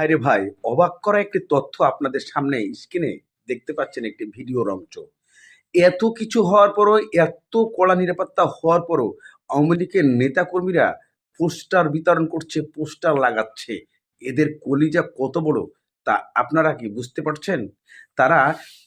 হায়রে ভাই, অবাক করা একটি তথ্য আপনাদের সামনে স্ক্রিনে দেখতে পাচ্ছেন একটি ভিডিও রঞ্চ এত কিছু হওয়ার পরও, এত কড়া নিরাপত্তা হওয়ার পরও আওয়ামী লীগের নেতাকর্মীরা পোস্টার বিতরণ করছে, পোস্টার লাগাচ্ছে। এদের কলিজা কত বড়, তা আপনারা কি বুঝতে পারছেন? তারা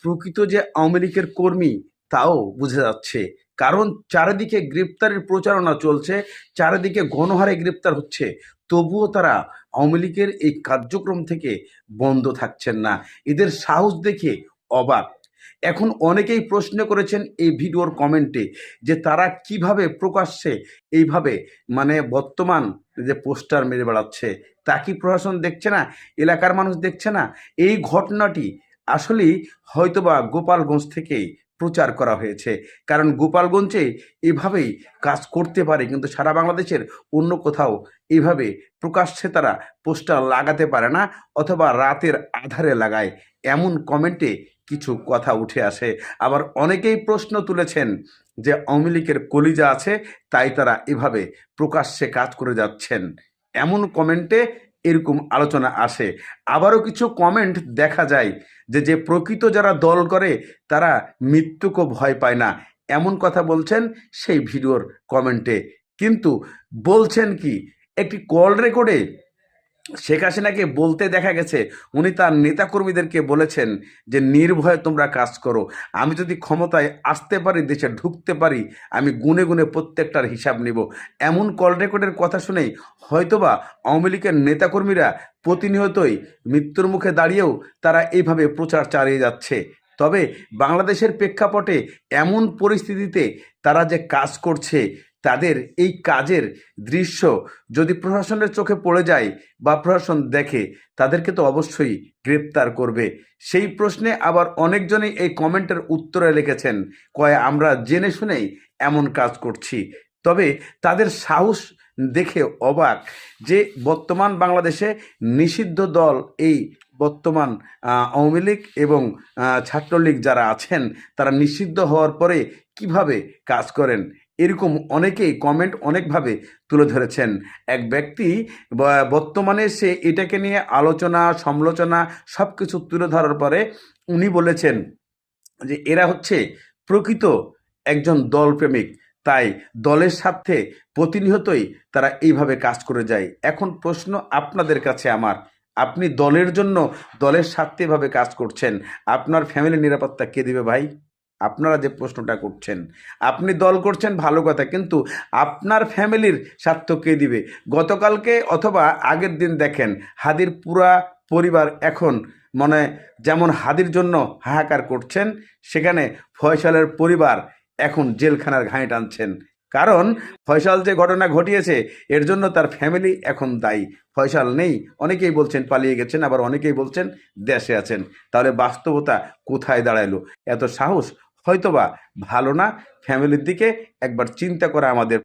প্রকৃত যে আওয়ামী লীগের কর্মী, তাও বোঝা যাচ্ছে। কারণ চারিদিকে গ্রেপ্তারের প্রচারণা চলছে, চারিদিকে গণহারে গ্রেপ্তার হচ্ছে। তবুও তারা আওয়ামী লীগের এই কার্যক্রম থেকে বন্ধ থাকছেন না। এদের সাহস দেখে অবাক। এখন অনেকেই প্রশ্ন করেছেন এই ভিডিওর কমেন্টে যে তারা কীভাবে প্রকাশ্যে এইভাবে মানে বর্তমান যে পোস্টার মেরে বেড়াচ্ছে, তা কি প্রশাসন দেখছে না? এলাকার মানুষ দেখছে না? এই ঘটনাটি আসলেই হয়তোবা গোপালগঞ্জ থেকেই প্রচার করা হয়েছে। কারণ গোপালগঞ্জে এভাবেই কাজ করতে পারে, কিন্তু সারা বাংলাদেশের অন্য কোথাও এইভাবে প্রকাশ্যে তারা পোস্টার লাগাতে পারে না অথবা রাতের আধারে লাগায়। এমন কমেন্টে কিছু কথা উঠে আসে। আবার অনেকেই প্রশ্ন তুলেছেন যে আওয়ামী লীগের কলিজা আছে, তাই তারা এভাবে প্রকাশ্যে কাজ করে যাচ্ছেন। এমন কমেন্টে এরকম আলোচনা আসে। আবারও কিছু কমেন্ট দেখা যায় যে যে প্রকৃত যারা দল করে, তারা মৃত্যুকে ভয় পায় না। এমন কথা বলছেন সেই ভিডিওর কমেন্টে কিন্তু বলছেন কি, একটি কল রেকর্ডে শেখ হাসিনাকে বলতে দেখা গেছে, উনি তার নেতাকর্মীদেরকে বলেছেন যে, নির্ভয়ে তোমরা কাজ করো। আমি যদি ক্ষমতায় আসতে পারি, দেশে ঢুকতে পারি, আমি গুনে গুনে প্রত্যেকটার হিসাব নিব। এমন কল রেকর্ডের কথা শুনেই হয়তোবা আওয়ামী লীগের নেতাকর্মীরা প্রতিনিয়তই মৃত্যুর মুখে দাঁড়িয়েও তারা এইভাবে প্রচার চালিয়ে যাচ্ছে। তবে বাংলাদেশের প্রেক্ষাপটে এমন পরিস্থিতিতে তারা যে কাজ করছে তাদের এই কাজের দৃশ্য যদি প্রশাসনের চোখে পড়ে যায় বা প্রশাসন দেখে, তাদেরকে তো অবশ্যই গ্রেপ্তার করবে। সেই প্রশ্নে আবার অনেকজনই এই কমেন্টের উত্তরে লিখেছেন, কয়, আমরা জেনে শুনেই এমন কাজ করছি। তবে তাদের সাহস দেখে অবাক যে বর্তমান বাংলাদেশে নিষিদ্ধ দল এই বর্তমান আওয়ামী লীগ এবং ছাত্রলীগ যারা আছেন, তারা নিষিদ্ধ হওয়ার পরে কীভাবে কাজ করেন? এরকম অনেকেই কমেন্ট অনেকভাবে তুলে ধরেছেন। এক ব্যক্তি বর্তমানে সে এটাকে নিয়ে আলোচনা, সমালোচনা সব কিছু তুলে ধরার পরে উনি বলেছেন যে এরা হচ্ছে প্রকৃত একজন দলপ্রেমিক। তাই দলের স্বার্থে প্রতিনিয়তই তারা এইভাবে কাজ করে যায়। এখন প্রশ্ন আপনাদের কাছে আমার। আপনি দলের জন্য দলের স্বার্থে এভাবে কাজ করছেন। আপনার ফ্যামিলির নিরাপত্তা কে দিবে ভাই? আপনারা যে প্রশ্নটা করছেন, আপনি দল করছেন, ভালো কথা, কিন্তু আপনার ফ্যামিলির স্বার্থ কে দিবে? গতকালকে অথবা আগের দিন দেখেন, হাদির পুরা পরিবার এখন মানে যেমন হাদির জন্য হাহাকার করছেন, সেখানে ফয়সালের পরিবার এখন জেলখানার ঘাঁয়ে টানছেন। কারণ ফয়সাল যে ঘটনা ঘটিয়েছে, এর জন্য তার ফ্যামিলি এখন দায়ী। ফয়সাল নেই, অনেকেই বলছেন পালিয়ে গেছেন, আবার অনেকেই বলছেন দেশে আছেন। তাহলে বাস্তবতা কোথায় দাঁড়াল এত সাহস হয়তোবা ভালো না ফ্যামিলির দিকে একবার চিন্তা করা আমাদের